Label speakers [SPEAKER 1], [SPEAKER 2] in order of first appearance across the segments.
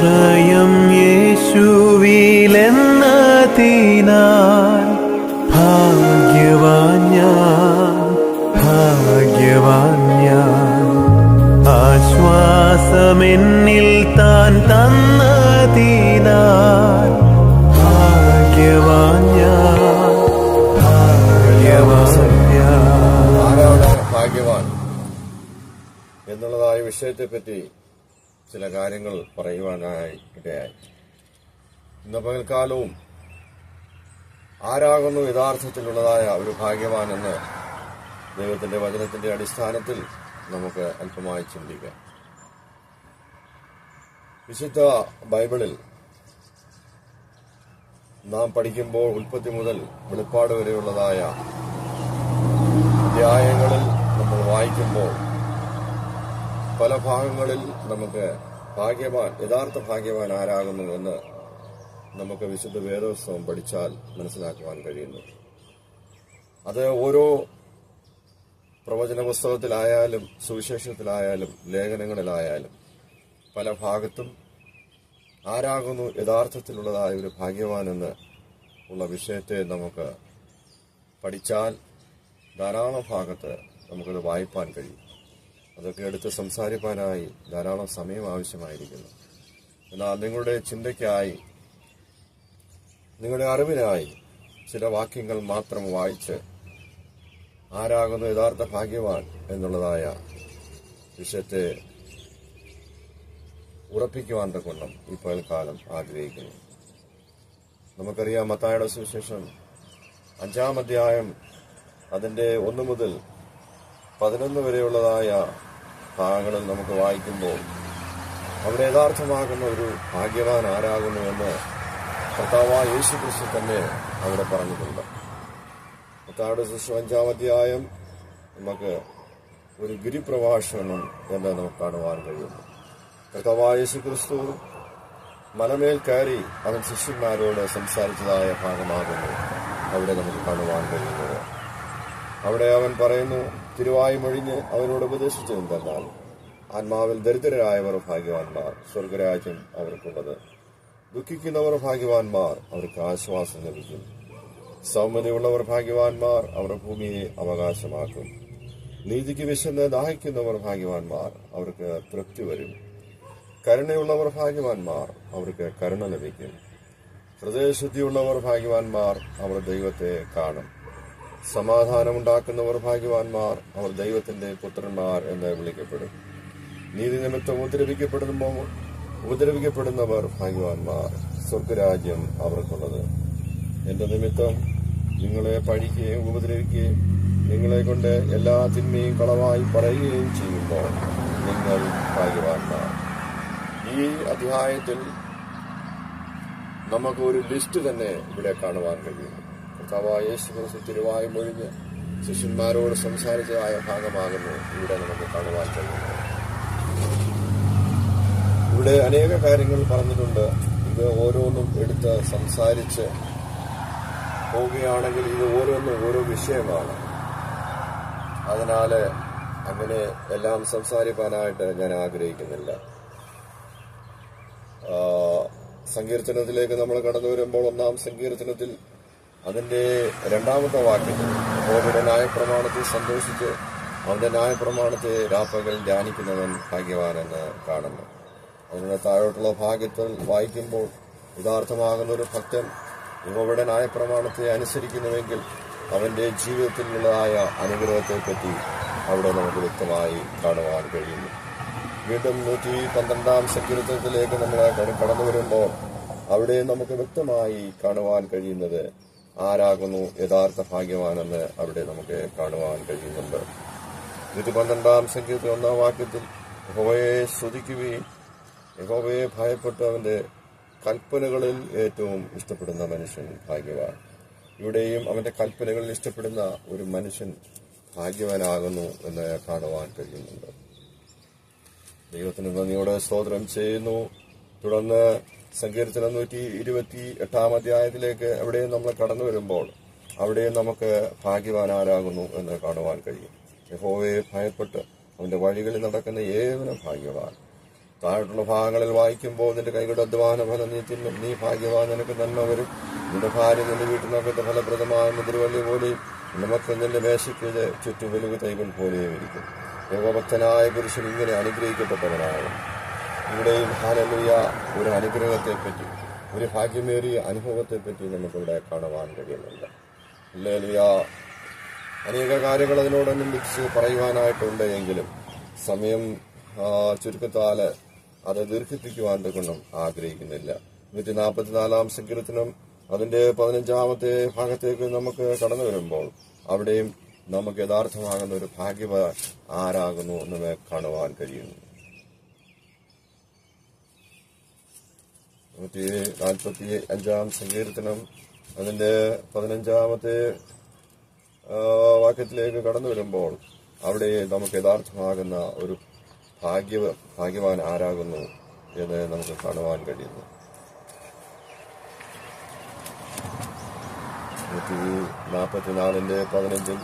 [SPEAKER 1] ആശ്രയം യേശുവിലെന്നതിനാൽ ഭാഗ്യവാൻ ഞാൻ ഭാഗ്യവാൻ ആശ്വാസമെന്നിൽ താൻ തന്നതിനാൽ ഭാഗ്യവാൻ ഞാൻ ഭാഗ്യവാൻ ഞാൻ.
[SPEAKER 2] എന്നുള്ളതായ വിഷയത്തെപ്പറ്റി ചില കാര്യങ്ങൾ പറയുവാനായി ഇടയായി. ഇന്ന് പകൽക്കാലവും ആരാകുന്നു യഥാർത്ഥത്തിലുള്ളതായ ഒരു ഭാഗ്യവാൻ എന്ന് ദൈവത്തിന്റെ വചനത്തിന്റെ അടിസ്ഥാനത്തിൽ നമുക്ക് അല്പമായി ചിന്തിക്കാം. വിശുദ്ധ ബൈബിളിൽ നാം പഠിക്കുമ്പോൾ ഉൽപ്പത്തി മുതൽ വെളിപ്പാട് വരെയുള്ളതായ അധ്യായങ്ങളിൽ നമ്മൾ വായിക്കുമ്പോൾ പല ഭാഗങ്ങളിൽ നമുക്ക് ഭാഗ്യവാൻ യഥാർത്ഥ ഭാഗ്യവാൻ ആരാകുന്നു എന്ന് നമുക്ക് വിശുദ്ധ വേദോത്സവം പഠിച്ചാൽ മനസ്സിലാക്കുവാൻ കഴിയുന്നു. അത് ഓരോ പ്രവചന പുസ്തകത്തിലായാലും സുവിശേഷത്തിലായാലും ലേഖനങ്ങളിലായാലും പല ഭാഗത്തും ആരാകുന്നു യഥാർത്ഥത്തിലുള്ളതായ ഒരു ഭാഗ്യവാനെന്ന് ഉള്ള വിഷയത്തെ നമുക്ക് പഠിച്ചാൽ ധാരാളം ഭാഗത്ത് നമുക്കത് വായിപ്പാൻ കഴിയും. അതൊക്കെ എടുത്ത് സംസാരിപ്പാനായി ധാരാളം സമയം ആവശ്യമായിരിക്കുന്നു. എന്നാൽ നിങ്ങളുടെ ചിന്തയ്ക്കായി നിങ്ങളുടെ അറിവിനായി ചില വാക്യങ്ങൾ മാത്രം വായിച്ച് ആരാകുന്നു യഥാർത്ഥ ഭാഗ്യവാൻ എന്നുള്ളതായ വിഷയത്തെ ഉറപ്പിക്കുവാൻ കൊണ്ടും ഇപ്പോൾ കാലം ആഗ്രഹിക്കുന്നു. നമുക്കറിയാം മത്തായുടെ സുവിശേഷം അഞ്ചാം അധ്യായം അതിന്റെ ഒന്ന് മുതൽ പതിനൊന്ന് വരെയുള്ളതായ ഭാഗങ്ങളിൽ നമുക്ക് വായിക്കുമ്പോൾ അവിടെ യഥാർത്ഥമാകുന്ന ഒരു ഭാഗ്യവാൻ ആരാകുന്നു എന്ന് കർത്താവായ യേശു ക്രിസ്തു തന്നെ അവിടെ പറഞ്ഞിട്ടുണ്ട്. കർത്താവിടെ ശിശു അഞ്ചാം അധ്യായം നമുക്ക് ഒരു ഗിരിപ്രഭാഷണം എന്ന് നമുക്ക് കാണുവാൻ കഴിയുന്നു. കർത്താവായ യേശു ക്രിസ്തു മലമേൽ കയറി അവൻ ശിഷ്യന്മാരോട് സംസാരിച്ചതായ ഭാഗമാകുന്നു. അവിടെ നമുക്ക് കാണുവാൻ കഴിയുന്നത് അവിടെ അവൻ പറയുന്നു തിരുവായുമൊഴിഞ്ഞ് അവനോട് ഉപദേശിച്ചു എന്തെന്നാൽ ആത്മാവിൽ ദരിദ്രരായവർ ഭാഗ്യവാന്മാർ സ്വർഗരാജ്യം അവർക്കുള്ളത്. ദുഃഖിക്കുന്നവർ ഭാഗ്യവാന്മാർ അവർക്ക് ആശ്വാസം ലഭിക്കും. സൗമ്യതയുള്ളവർ ഭാഗ്യവാന്മാർ അവരുടെ ഭൂമിയെ അവകാശമാക്കും. നീതിക്ക് വിശന്ന് ദാഹിക്കുന്നവർ ഭാഗ്യവാന്മാർ അവർക്ക് തൃപ്തി വരും. കരുണയുള്ളവർ ഭാഗ്യവാന്മാർ അവർക്ക് കരുണ ലഭിക്കും. ഹൃദയശുദ്ധിയുള്ളവർ ഭാഗ്യവാന്മാർ അവർ ദൈവത്തെ കാണും. സമാധാനമുണ്ടാക്കുന്നവർ ഭാഗ്യവാന്മാർ അവർ ദൈവത്തിന്റെ പുത്രന്മാർ എന്ന് വിളിക്കപ്പെടും. നീതി നിമിത്തം ഉപദ്രവിക്കപ്പെടുമ്പോൾ ഉപദ്രവിക്കപ്പെടുന്നവർ ഭാഗ്യവാന്മാർ. സ്വർഗരാജ്യം അവർക്കുള്ളത്. എന്റെ നിമിത്തം നിങ്ങളെ പഴിക്കുകയും ഉപദ്രവിക്കുകയും നിങ്ങളെ കൊണ്ട് എല്ലാ തിന്മയും കളവായി പറയുകയും ചെയ്യുമ്പോൾ നിങ്ങൾ ഭാഗ്യവാന്മാർ. ഈ അധ്യായത്തിൽ നമുക്ക് ഒരു ലിസ്റ്റ് തന്നെ ഇവിടെ കാണുവാൻ കഴിയുന്നു. കർത്താവായ യേശു ക്രിസ്തു തിരുവായും ഒഴിഞ്ഞ് ശിഷ്യന്മാരോട് സംസാരിച്ചതായ ഭാഗമാകുന്നു ഇവിടെ നമുക്ക് കാണുവാൻ കഴിയുന്നത്. ഇവിടെ അനേക കാര്യങ്ങൾ പറഞ്ഞിട്ടുണ്ട്. ഇത് ഓരോന്നും എടുത്ത് സംസാരിച്ച് പോവുകയാണെങ്കിൽ ഇത് ഓരോന്നും ഓരോ വിഷയമാണ്. അതിനാല് അങ്ങനെ എല്ലാം സംസാരിക്കാനായിട്ട് ഞാൻ ആഗ്രഹിക്കുന്നില്ല. സങ്കീർത്തനത്തിലേക്ക് നമ്മൾ കടന്നു വരുമ്പോൾ ഒന്നാം സങ്കീർത്തനത്തിൽ അതിന്റെ രണ്ടാമത്തെ വാക്യം അവരുടെ ന്യായപ്രമാണത്തിൽ സന്തോഷിച്ച് അവന്റെ ന്യായപ്രമാണത്തെ രാപ്പകൽ ധ്യാനിക്കുന്നവൻ ഭാഗ്യവാനെന്ന് കാണുന്നു. അതിനുള്ള താഴോട്ടുള്ള ഭാഗ്യത്തിൽ വായിക്കുമ്പോൾ ഉദാർത്ഥമാകുന്ന ഒരു ഭക്തൻ യഹോവയുടെ ന്യായപ്രമാണത്തെ അനുസരിക്കുന്നുവെങ്കിൽ അവന്റെ ജീവിതത്തിലുള്ളതായ അനുഗ്രഹത്തെപ്പറ്റി അവിടെ നമുക്ക് വ്യക്തമായി കാണുവാൻ കഴിയുന്നു. വീണ്ടും നൂറ്റി പന്ത്രണ്ടാം സങ്കീർത്തനത്തിലേക്ക് നമ്മൾ കടന്നു വരുമ്പോൾ അവിടെ നമുക്ക് വ്യക്തമായി കാണുവാൻ കഴിയുന്നത് ആരാകുന്നു യഥാർത്ഥ ഭാഗ്യവാനെന്ന് അവിടെ നമുക്ക് കാണുവാൻ കഴിയുന്നുണ്ട്. നൂറ്റി പന്ത്രണ്ടാം സംഖ്യത്തിൽ ഒന്നാം വാക്യത്തിൽ യഹോവയെ സ്തുതിക്കുകയും യഹോവയെ ഭയപ്പെട്ട് അവന്റെ കൽപ്പനകളിൽ ഏറ്റവും ഇഷ്ടപ്പെടുന്ന മനുഷ്യൻ ഭാഗ്യവാൻ. ഇവിടെയും അവന്റെ കൽപ്പനകളിൽ ഇഷ്ടപ്പെടുന്ന ഒരു മനുഷ്യൻ ഭാഗ്യവാനാകുന്നു എന്ന് കാണുവാൻ കഴിയുന്നുണ്ട്. ദൈവത്തിന് നന്ദിയോടെ സ്തോത്രം ചെയ്യുന്നു. തുടർന്ന് സങ്കീർത്തനം നൂറ്റി ഇരുപത്തി എട്ടാം അധ്യായത്തിലേക്ക് എവിടെയും നമ്മൾ കടന്നു വരുമ്പോൾ അവിടെയും നമുക്ക് ഭാഗ്യവാനാരാകുന്നു എന്ന് കാണുവാൻ കഴിയും. യഹോവയെ ഭയപ്പെട്ട് അവന്റെ വഴികളിൽ നടക്കുന്ന ഏവനും ഭാഗ്യവാൻ. താഴെയുള്ള ഭാഗങ്ങളിൽ വായിക്കുമ്പോൾ നിന്റെ കൈകളുടെ അധ്വാന ഫലം നീ തിന്നും. നീ ഭാഗ്യവാൻ നിനക്ക് നന്മ വരും. നിന്റെ ഭാര്യ നിന്റെ വീട്ടിനകത്ത് ഫലപ്രദമായ മുതിരുവള്ളി പോലെയും നിന്റെ മക്കൾ നിന്റെ മേശയ്ക്ക് ചുറ്റും തൈകൾ പോലെയും ഇരിക്കും. യോഗഭക്തനായ പുരുഷൻ ഇങ്ങനെ അനുഗ്രഹിക്കപ്പെട്ടവനാകും. ഇവിടെയും ഹാലലുയ ഒരു അനുഗ്രഹത്തെപ്പറ്റി ഒരു ഭാഗ്യമേറിയ അനുഭവത്തെപ്പറ്റി നമുക്കിവിടെ കാണുവാൻ കഴിയുന്നുണ്ട്. ലേലുയ അനേക കാര്യങ്ങൾ അതിനോടനുബന്ധിച്ച് പറയുവാനായിട്ടുണ്ട് എങ്കിലും സമയം ചുരുക്കത്താൽ അത് ദീർഘിപ്പിക്കുവാൻ കൊണ്ടും ആഗ്രഹിക്കുന്നില്ല. നൂറ്റി നാൽപ്പത്തിനാലാം സങ്കീർത്തനം അതിന്റെ പതിനഞ്ചാമത്തെ ഭാഗത്തേക്ക് നമുക്ക് കടന്നു വരുമ്പോൾ അവിടെയും നമുക്ക് യഥാർത്ഥമാകുന്ന ഒരു ഭാഗ്യവ ആരാകുന്നു എന്ന് കാണുവാൻ കഴിയുന്നു. നൂറ്റി നാൽപ്പത്തി അഞ്ചാം സങ്കീർത്തനം അതിന്റെ പതിനഞ്ചാമത്തെ വാക്യത്തിലേക്ക് കടന്നു വരുമ്പോൾ അവിടെ നമുക്ക് യഥാർത്ഥമാകുന്ന ഒരു ഭാഗ്യ ഭാഗ്യവാൻ ആരാകുന്നു എന്ന് നമുക്ക് കാണുവാൻ കഴിയുന്നു. നൂറ്റി പതിനഞ്ചിൽ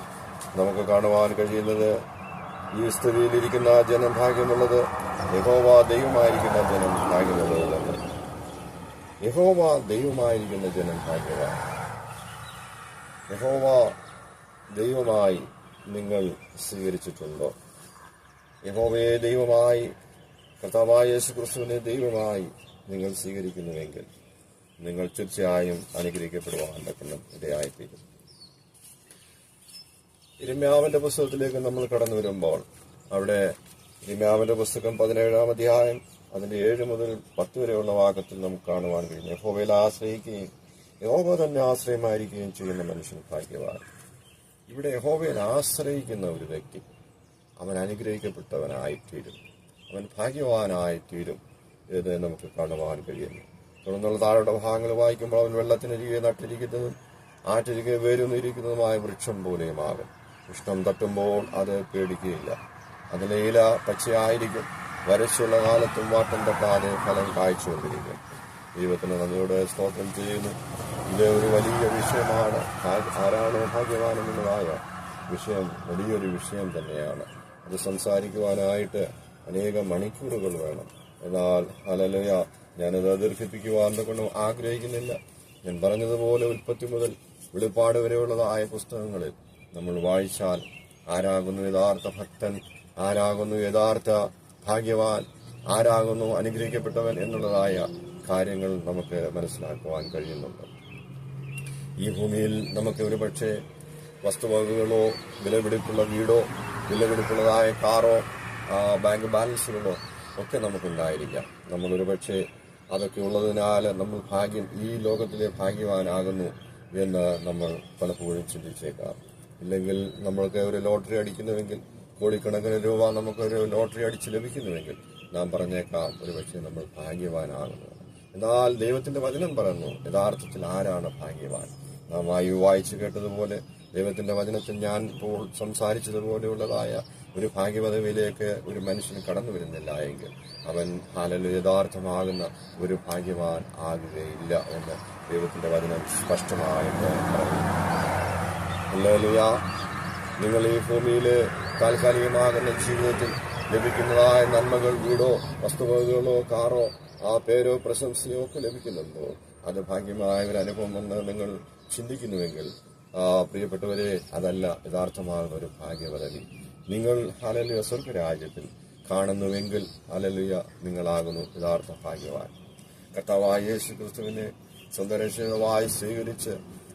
[SPEAKER 2] നമുക്ക് കാണുവാൻ കഴിയുന്നത് ഈ സ്ഥിതിയിലിരിക്കുന്ന ജനം ഭാഗ്യമുള്ളത് യഹോവ ദൈവമായിരിക്കുന്ന ജനം ഭാഗ്യമുള്ളതല്ലെന്ന് യഹോവ ദൈവമായിരിക്കുന്ന ജനം ഭാഗ്യവാൻ. യഹോവ ദൈവമായി നിങ്ങൾ സ്വീകരിച്ചിട്ടുണ്ടോ? യഹോവയെ ദൈവമായി കർത്താവായ യേശുക്രിസ്തുവിനെ ദൈവമായി നിങ്ങൾ സ്വീകരിക്കുന്നുവെങ്കിൽ നിങ്ങൾ തീർച്ചയായും അനുഗ്രഹിക്കപ്പെടുവാൻ തക്കണം ഇടയായിത്തീരും ഇരമ്യാവിന്റെ പുസ്തകത്തിലേക്ക് നമ്മൾ കടന്നു വരുമ്പോൾ അവിടെ ഇരമ്യാവിന്റെ പുസ്തകം പതിനേഴാം അധ്യായം അതിന്റെ ഏഴ് മുതൽ പത്ത് വരെയുള്ള ഭാഗത്തിൽ നമുക്ക് കാണുവാൻ കഴിയും. യഹോവയിൽ ആശ്രയിക്കുകയും യഹോവ തന്നെ ആശ്രയമായിരിക്കുകയും ചെയ്യുന്ന മനുഷ്യൻ ഭാഗ്യവാൻ ഇവിടെ യഹോവയിൽ ആശ്രയിക്കുന്ന ഒരു വ്യക്തി അവൻ അനുഗ്രഹിക്കപ്പെട്ടവനായിത്തീരും. അവൻ ഭാഗ്യവാനായിത്തീരും എന്ന് നമുക്ക് കാണുവാൻ കഴിയുന്നു. തുടർന്നുള്ള താഴെ ഭാഗങ്ങൾ വായിക്കുമ്പോൾ അവൻ വെള്ളത്തിനരികെ നട്ടിരിക്കുന്നതും ആറ്റരികെ വേരുന്നിരിക്കുന്നതുമായ വൃക്ഷം പോലെയുമാകും. ഉഷ്ണം തട്ടുമ്പോൾ അത് പേടിക്കുകയില്ല. അതിലേല പച്ചയായിരിക്കും. വരച്ചുള്ള കാലത്തും വാട്ടം തട്ടാതെ ഫലം കായ്ച്ചുകൊണ്ടിരിക്കും ദൈവത്തിന് നന്ദിയോടെ സ്തോത്രം ചെയ്യുന്നു. ഇത് ഒരു വലിയ വിഷയമാണ്. ആരാണോ ഭാഗ്യവാനെന്നുള്ളതായ വിഷയം വലിയൊരു വിഷയം തന്നെയാണ്. അത് സംസാരിക്കുവാനായിട്ട് അനേകം മണിക്കൂറുകൾ വേണം. എന്നാൽ അലലയ ഞാനത് ദീർഘിപ്പിക്കുവാൻ കൊണ്ടും ആഗ്രഹിക്കുന്നില്ല. ഞാൻ പറഞ്ഞതുപോലെ ഉൽപ്പത്തി മുതൽ വെളിപ്പാട് വരെയുള്ളതായ പുസ്തകങ്ങളിൽ നമ്മൾ വായിച്ചാൽ ആരാകുന്നു യഥാർത്ഥ ഭക്തൻ? ആരാകുന്നു യഥാർത്ഥ ഭാഗ്യവാൻ ആരാകുന്നു അനുഗ്രഹിക്കപ്പെട്ടവൻ എന്നുള്ളതായ കാര്യങ്ങൾ നമുക്ക് മനസ്സിലാക്കുവാൻ കഴിയുന്നുണ്ട്. ഈ ഭൂമിയിൽ നമുക്ക് ഒരുപക്ഷെ വസ്തുവകകളോ വിലപിടിപ്പുള്ള വീടോ വിലപിടിപ്പുള്ളതായ കാറോ ബാങ്ക് ബാലൻസുകളോ ഒക്കെ നമുക്കുണ്ടായിരിക്കാം. നമ്മൾ ഒരുപക്ഷെ അതൊക്കെ ഉള്ളതിനാൽ നമ്മൾ ഭാഗ്യം ഈ ലോകത്തിലെ ഭാഗ്യവാനാകുന്നു എന്ന് നമ്മൾ പലപ്പോഴും ചിന്തിച്ചേക്കാം. ഇല്ലെങ്കിൽ നമ്മൾക്ക് ഒരു ലോട്ടറി അടിക്കുന്നുവെങ്കിൽ കോടിക്കണക്കിന് രൂപ നമുക്കൊരു ലോട്ടറി അടിച്ച് ലഭിക്കുന്നുവെങ്കിൽ നാം പറഞ്ഞേക്കാം ഒരു പക്ഷേ നമ്മൾ ഭാഗ്യവാനാകുന്നു. എന്നാൽ ദൈവത്തിന്റെ വചനം പറയുന്നു യഥാർത്ഥത്തിൽ ആരാണ് ഭാഗ്യവാൻ? നാം വായു വായിച്ചു കേട്ടതുപോലെ ദൈവത്തിന്റെ വചനത്തിൽ ഞാൻ ഇപ്പോൾ സംസാരിച്ചതുപോലെയുള്ളതായ ഒരു ഭാഗ്യപദവിയിലേക്ക് ഒരു മനുഷ്യൻ കടന്നു വരുന്നില്ല എങ്കിൽ അവൻ ഹാലല് യഥാർത്ഥമാകുന്ന ഒരു ഭാഗ്യവാൻ ആകുകയില്ല എന്ന് ദൈവത്തിന്റെ വചനം സ്പഷ്ടമായിട്ട് പറയുന്നു. നിങ്ങൾ ഈ ഭൂമിയിലെ താൽക്കാലികമാകുന്ന ജീവിതത്തിൽ ലഭിക്കുന്നതായ നന്മകൾ വീടോ വസ്തുവകകളോ കാറോ ആ പേരോ പ്രശംസയോ ഒക്കെ ലഭിക്കുന്നുണ്ടോ? അത് ഭാഗ്യമായ ഒരു അനുഭവം അനുഭവമെന്ന് നിങ്ങൾ ചിന്തിക്കുന്നുവെങ്കിൽ പ്രിയപ്പെട്ടവരെ അതല്ല യഥാർത്ഥമാകുന്ന ഒരു ഭാഗ്യപദവി. നിങ്ങൾ അലലിയ സ്വർഗരാജ്യത്തിൽ കാണുന്നുവെങ്കിൽ അലലിയ നിങ്ങളാകുന്നു യഥാർത്ഥ ഭാഗ്യവാൻ. കർത്താവായ യേശു ക്രിസ്തുവിനെ സ്വന്തം സ്വീകരിച്ച്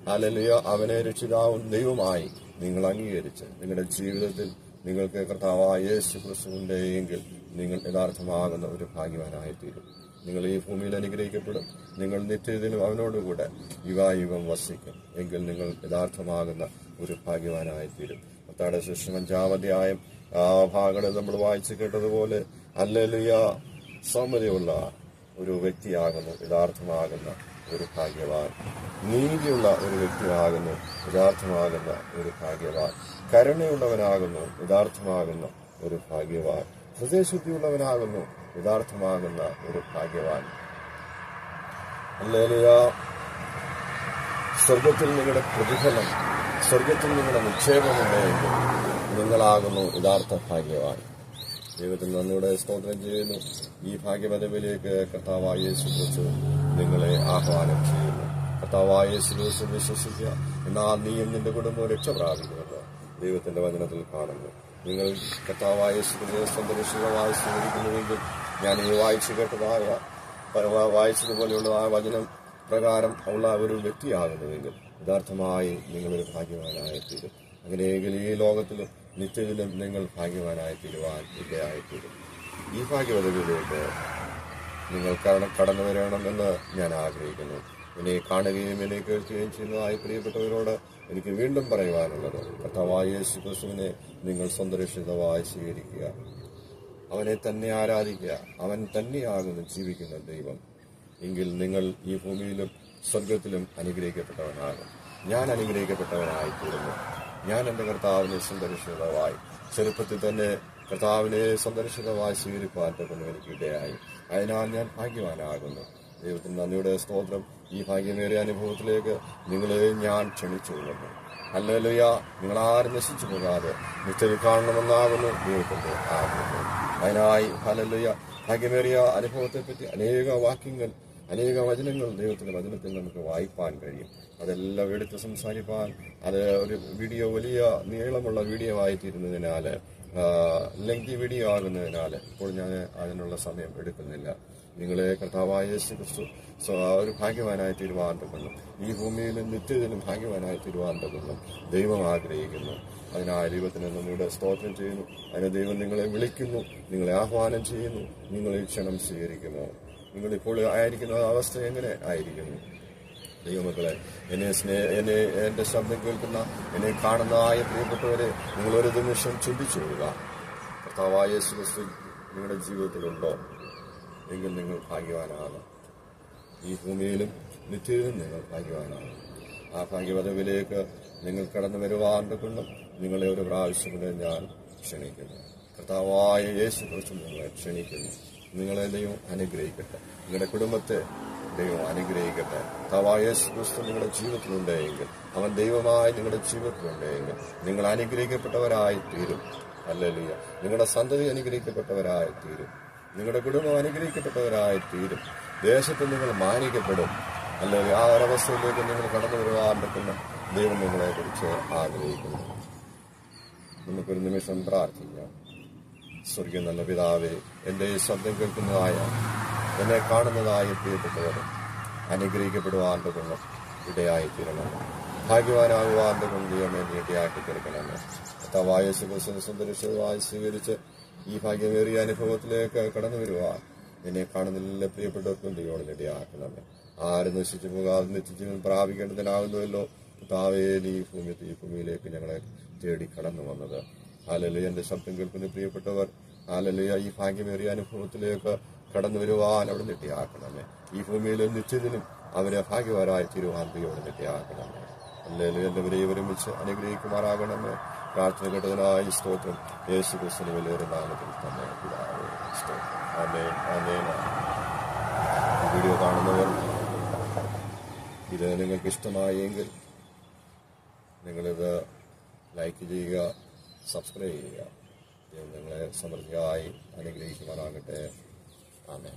[SPEAKER 2] അലലിയ അവനെ രക്ഷിതാവും ദൈവമായി നിങ്ങൾ അംഗീകരിച്ച് നിങ്ങളുടെ ജീവിതത്തിൽ നിങ്ങൾക്ക് കർത്താവായ യേശു ക്രിസ്തുവിന്റെയെങ്കിൽ നിങ്ങൾ യഥാർത്ഥമാകുന്ന ഒരു ഭാഗ്യവാനായിത്തീരും. നിങ്ങൾ ഈ ഭൂമിയിൽ അനുഗ്രഹിക്കപ്പെടും. നിങ്ങൾ നിത്യത്തിലും അവനോടുകൂടെ യുഗായുഗം വസിക്കും. എങ്കിൽ നിങ്ങൾ യഥാർത്ഥമാകുന്ന ഒരു ഭാഗ്യവാനായിത്തീരും. പത്താടെ ശിഷ്യം അഞ്ചാമധ്യായം ആ ഭാഗങ്ങളിൽ നമ്മൾ വായിച്ചു കേട്ടതുപോലെ അല്ലലിയ സൗമ്യതയുള്ള ഒരു വ്യക്തിയാകുന്നു യഥാർത്ഥമാകുന്ന ഒരു ഭാഗ്യവാൻ. നീതിയുള്ള ഒരു വ്യക്തിയാകുന്നു യഥാർത്ഥമാകുന്ന ഒരു ഭാഗ്യവാൻ. കരുണയുള്ളവനാകുന്നു യഥാർത്ഥമാകുന്ന ഒരു ഭാഗ്യവാൻ. ഹൃദയശുദ്ധിയുള്ളവനാകുന്നു യഥാർത്ഥമാകുന്ന ഒരു ഭാഗ്യവാൻ. അല്ലേലിയ. സ്വർഗത്തിൽ നിങ്ങളുടെ പ്രതിഫലം സ്വർഗത്തിൽ നിങ്ങളുടെ നിക്ഷേപമുണ്ടെങ്കിൽ നിങ്ങളാകുന്നു യഥാർത്ഥ ഭാഗ്യവാൻ. ദൈവത്തിൽ നന്ദിയുടെ സ്തോത്രം ചെയ്യുന്നു. ഈ ഭാഗ്യപദവിയിലേക്ക് കർത്താവായ യേശു നിങ്ങളെ ആഹ്വാനം ചെയ്യുന്നു. കർത്താവായ ക്രിസ്തു വിശ്വസിക്കുക. എന്നാൽ നീയും നിന്റെ കുടുംബവും രക്ഷ പ്രാപിക്കുമെന്ന് ദൈവത്തിന്റെ വചനത്തിൽ കാണുന്നു. നിങ്ങൾ കർത്താവായ സന്തോഷമായി സ്വീകരിക്കുന്നുവെങ്കിൽ ഞാൻ ഈ വായിച്ചു കേട്ടതായ ആ വചനം പ്രകാരം ഉള്ള ഒരു വ്യക്തിയാകുന്നുവെങ്കിൽ യഥാർത്ഥമായി നിങ്ങളൊരു ഭാഗ്യവാനായിത്തീരും. അങ്ങനെയെങ്കിൽ ഈ ലോകത്തിലും നിത്യത്തിലും നിങ്ങൾ ഭാഗ്യവാനായി തീരുവാൻ ഇടയായിത്തീരും. ഈ ഭാഗ്യവതയിലേക്ക് നിങ്ങൾ കട- കടന്നു വരണമെന്ന് ഞാൻ ആഗ്രഹിക്കുന്നു. എന്നെ കാണുകയും എന്നെ കേൾക്കുകയും ചെയ്യുന്നതായി പ്രിയപ്പെട്ടവരോട് എനിക്ക് വീണ്ടും പറയുവാനുള്ളത് കർത്താവായ യേശു ക്രിസ്തുവിനെ നിങ്ങൾ സന്ദർശിതമായി സ്വീകരിക്കുക. അവനെ തന്നെ ആരാധിക്കുക. അവൻ തന്നെയാകുന്നു ജീവിക്കുന്ന ദൈവം. എങ്കിൽ നിങ്ങൾ ഈ ഭൂമിയിലും സ്വർഗത്തിലും അനുഗ്രഹിക്കപ്പെട്ടവനാകും. ഞാൻ അനുഗ്രഹിക്കപ്പെട്ടവനായി തീരുന്നു ഞാൻ എന്റെ കർത്താവിനെ സന്ദർശിതമായി ചെറുപ്പത്തിൽ തന്നെ കർത്താവിനെ സന്ദർശിതമായി സ്വീകരിക്കുവാൻ തൊക്കുന്നു എനിക്ക് ഇടയായി. അതിനാൽ ഞാൻ ഭാഗ്യവാനാകുന്നു. ദൈവത്തിന് നന്ദിയുടെ സ്തോത്രം. ഈ ഭാഗ്യമേറിയ അനുഭവത്തിലേക്ക് നിങ്ങളെ ഞാൻ ക്ഷണിച്ചുകൊള്ളുന്നു. കൊള്ളുന്നു നിങ്ങളാരും നശിച്ചു പോകാതെ നിശ്ചയി കാണണമെന്നാകുന്നു ദൈവത്തിന്റെ ആഗ്രഹം. അതിനായി ഹലല്ലയ്യ ഭാഗ്യമേറിയ അനുഭവത്തെപ്പറ്റി അനേക വാക്യങ്ങൾ അനേക വചനങ്ങൾ ദൈവത്തിന്റെ വചനത്തിൽ നമുക്ക് വായിപ്പാൻ കഴിയും. അതെല്ലാം എടുത്ത് സംസാരിപ്പാൻ അത് ഒരു വീഡിയോ വലിയ നീളമുള്ള വീഡിയോ ആയിത്തീരുന്നതിനാൽ ലെങ്തി വീഡിയോ ആകുന്നതിനാൽ ഇപ്പോൾ ഞാൻ അതിനുള്ള സമയം എടുക്കുന്നില്ല. നിങ്ങളെ കർത്താവായ ക്രിസ്തു ഒരു ഭാഗ്യവാനായി തീരുവാൻ ഈ ഭൂമിയിൽ നിത്യത്തിലും ഭാഗ്യവാനായി തീരുവാൻ ദൈവം ആഗ്രഹിക്കുന്നു. ആ ദൈവത്തിന് നമ്മുടെ സ്തോത്രം ചെയ്യുന്നു. അതിന് ദൈവം നിങ്ങളെ വിളിക്കുന്നു. നിങ്ങളെ ആഹ്വാനം ചെയ്യുന്നു. നിങ്ങൾ ഈ ക്ഷണം സ്വീകരിക്കുമോ? നിങ്ങളിപ്പോൾ ആയിരിക്കുന്ന അവസ്ഥ എങ്ങനെ ആയിരിക്കുന്നു? ദൈവമക്കളെ എന്നെ സ്നേഹ എന്നെ എന്റെ ശബ്ദം കേൾക്കുന്ന എന്നെ കാണുന്നതായ പ്രിയപ്പെട്ടവരെ നിങ്ങൾ ഒരു നിമിഷം ചിന്തിച്ചു കൊള്ളുക കർത്താവായ ക്രിസ്തു നിങ്ങളുടെ ജീവിതത്തിലുണ്ടോ? എങ്കിൽ നിങ്ങൾ ഭാഗ്യവാനാണ്. ഈ ഭൂമിയിലും നിത്യയിലും നിങ്ങൾ ഭാഗ്യവാനാണ്. ആ ഭാഗ്യപദവിലേക്ക് നിങ്ങൾ കടന്നു വരുവാൻ കൊണ്ടും നിങ്ങളെ ഒരു പ്രാവശ്യം കൂടെ ഞാൻ ക്ഷണിക്കുന്നു. കർത്താവായ യേശു ക്രിസ്തു നിങ്ങളെ ക്ഷണിക്കുന്നു. നിങ്ങളെല്ലാം അനുഗ്രഹിക്കട്ടെ. നിങ്ങളുടെ കുടുംബത്തെ ദൈവം അനുഗ്രഹിക്കട്ടെ. കർത്താവായ യേശു ക്രിസ്തു നിങ്ങളുടെ ജീവിതത്തിലുണ്ടെങ്കിൽ അവൻ ദൈവമായി നിങ്ങളുടെ ജീവിതത്തിലുണ്ടെങ്കിൽ നിങ്ങൾ അനുഗ്രഹിക്കപ്പെട്ടവരായി തീരും അല്ലല്ല നിങ്ങളുടെ സന്തതി അനുഗ്രഹിക്കപ്പെട്ടവരായി തീരും നിങ്ങളുടെ കുടുംബം അനുഗ്രഹിക്കപ്പെട്ടവരായി തീരും ദേശത്ത് നിങ്ങൾ മാനിക്കപ്പെടും. അല്ലെങ്കിൽ ആ ഒരവസ്ഥയിലേക്ക് നിങ്ങൾ കടന്നു വരുവാൻ പറ്റുന്ന ദൈവം നിങ്ങളെ കുറിച്ച് ആഗ്രഹിക്കുന്നു. നമുക്കൊരു നിമിഷം പ്രാർത്ഥിക്കാം. സ്വർഗീയ നല്ല പിതാവേ എന്റെ ഈ ശബ്ദം കേൾക്കുന്നതായ എന്നെ കാണുന്നതായ പ്രിയപ്പെട്ടവർ അനുഗ്രഹിക്കപ്പെടുവാന്റെ കൊണ്ട് ഇടയായി തീരണം ഭാഗ്യവാനാകുവാന്റെ കൊണ്ട് ദൈവമേ ഇടയാക്കി തീർക്കണമെന്ന് കർത്താവായ സുഖസുഖ സുന്ദരമായി സ്വീകരിച്ച് ഈ ഭാഗ്യമേറിയ അനുഭവത്തിലേക്ക് കടന്നു വരുവാൻ എന്നെ കാണുന്നില്ല പ്രിയപ്പെട്ടവർക്കും ദൈവം ഇടയാക്കണമേ. ആരും നശിച്ചു പോകാതെ നിത്യജീവൻ പ്രാപിക്കേണ്ടതിനാകുന്നുവല്ലോ താവേ ഈ ഭൂമി ഈ ഭൂമിയിലേക്ക് ഞങ്ങളെ തേടി കടന്നു വന്നത്. ആലലയ എന്റെ ശബ്ദം കേൾക്കുന്ന പ്രിയപ്പെട്ടവർ ആലലയ ഈ ഭാഗ്യമേറിയ അനുഭവത്തിലേക്ക് കടന്നു വരുവാൻ അവിടെ നിട്ടിയാക്കണമേ ഈ ഭൂമിയിൽ നിത്യത്തിലും അവരെ ഭാഗ്യവാരായി തീരുവാൻ ദൈവം അല്ലെങ്കിൽ അല്ലേലും എല്ലാവരെയും ഒരുമിച്ച് അനുഗ്രഹിക്കുമാറാകണമേ. പ്രാർത്ഥന കേട്ടതിനായി സ്തോത്രം. യേശു ക്രിസ്തുവിന് വലിയൊരു നാമത്തിൽ തന്നെ. വീഡിയോ കാണുന്നവർ ഇത് നിങ്ങൾക്ക് ഇഷ്ടമായെങ്കിൽ നിങ്ങളിത് ലൈക്ക് ചെയ്യുക സബ്സ്ക്രൈബ് ചെയ്യുക. നിങ്ങളെ സമൃദ്ധിയായി അനുഗ്രഹിക്കുവാനാകട്ടെ ആമേൻ